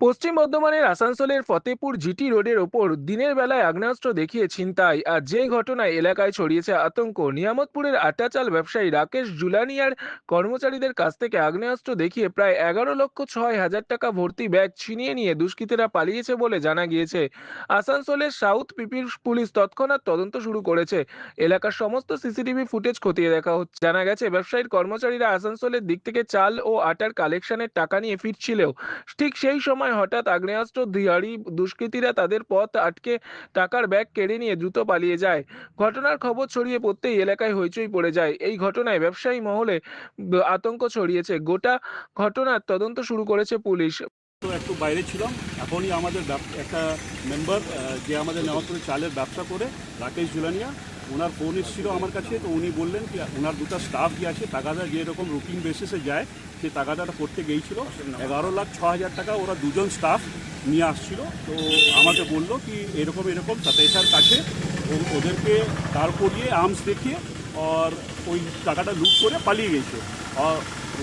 পশ্চিম বর্ধমানের আসানসোলের ফতেপুর জিটি রোডের ওপর দিনের বেলায় আগ্নেয়াস্ত্র দেখিয়ে ছিনতাই আর যে ঘটনায় এলাকায় ছড়িয়েছে আতঙ্ক, নিয়ামতপুরের আটাচাল ব্যবসায়ী রাকেশ জুলানিয়ার কর্মচারীদের কাছ থেকে আগ্নেয়াস্ত্র দেখিয়ে প্রায় এগারো লক্ষ ছয় হাজার টাকা ভর্তি ব্যাগ ছিনিয়ে নিয়ে দুষ্কৃতীরা পালিয়েছে বলে জানা গিয়েছে। আসানসোলের সাউথ পিপির পুলিশ তৎক্ষণাৎ তদন্ত শুরু করেছে। এলাকার সমস্ত সিসিটিভি ফুটেজ খতিয়ে দেখা হচ্ছে। জানা গেছে, ব্যবসায়ীর কর্মচারীরা আসানসোলের দিক থেকে চাল ও আটার কালেকশনের টাকা নিয়ে ফিরছিলেও, ঠিক সেই সময় হঠাৎ আগ্নেয়াস্ত্র ধারী দুষ্কৃতীরা তাদের পথ আটকে টাকার ব্যাগ কেড়ে নিয়ে দ্রুত পালিয়ে যায়। ঘটনার খবর ছড়িয়ে পড়তেই এলাকায় হইচই পড়ে যায়। এই ঘটনায় ব্যবসায়ী মহলে আতঙ্ক ছড়িয়েছে। গোটা ঘটনার তদন্ত শুরু করেছে পুলিশ। তো একটু বাইরে ছিলাম। এখনই আমাদের একটা মেম্বার যে আমাদের নেওয়াপুরে চালের ব্যবসা করে, রাকেশ জুলানিয়া ওনার ফোন এসেছিল আমার কাছে, তো উনি বললেন কি ওনার দুটা স্টাফ যে আছে, তাগাদা যেরকম রুটিন বেসিসে যায়, সে তাগাদাটা করতে গিয়েছিল। এগারো লাখ ছ হাজার টাকা ওরা দুজন স্টাফ নিয়ে আসছিল। তো আমাকে বলল কি এরকম এরকম সাতাইশার কাছে ওদেরকে তার করিয়ে আর্মস দেখিয়ে আর ওই টাকাটা লুট করে পালিয়ে গেছে আর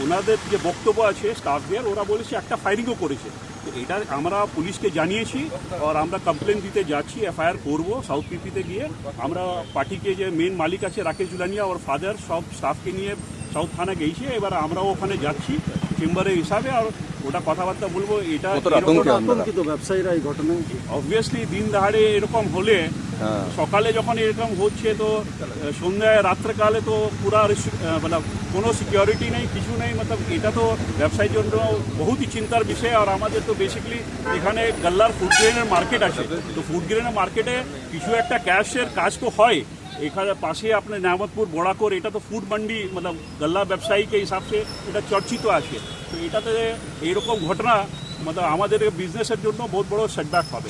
ওনাদের যে বক্তব্য আছে স্টাফদের ওরা বলেছে একটা ফায়ারিংও করেছে তো এটা আমরা পুলিশকে জানিয়েছি আর আমরা কমপ্লেন দিতে যাচ্ছি এফআইআর করব সাউথ পিপিতে গিয়ে আমরা পার্টিকে যে মেন মালিক আছে রাকেশ জুলানিয়া ওর ফাদার সব স্টাফকে নিয়ে সাউথ থানা গেছে এবার আমরাও ওখানে যাচ্ছি চেম্বারের হিসাবে আর ওটা কথাবার্তা বলব এটা আতঙ্কিত ব্যবসায়ীরা এই ঘটনায় অবভিয়াসলি দিন দাহাড়ে এরকম হলে সকালে যখন এরকম হচ্ছে তো সন্ধ্যায়, রাত্রেকালে তো পুরা মানে কোনো সিকিউরিটি নেই, কিছু নেই মতো এটা তো ব্যবসায়ীর জন্য বহুতই চিন্তার বিষয়। আর আমাদের তো বেসিক্যালি এখানে গাল্লার ফুড গ্রেনের মার্কেট আছে। তো ফুড গ্রেনের মার্কেটে কিছু একটা ক্যাশের কাজ তো হয়। এখানে পাশে আপনার নামতপুর বড়াকোর, এটা তো ফুড মান্ডি মানে গাল্লা ব্যবসায়ীকে হিসাবে এটা চর্চিত আছে। তো এটাতে এরকম ঘটনা মানে আমাদের বিজনেসের জন্য বহুত বড় সেটব্যাক পাবে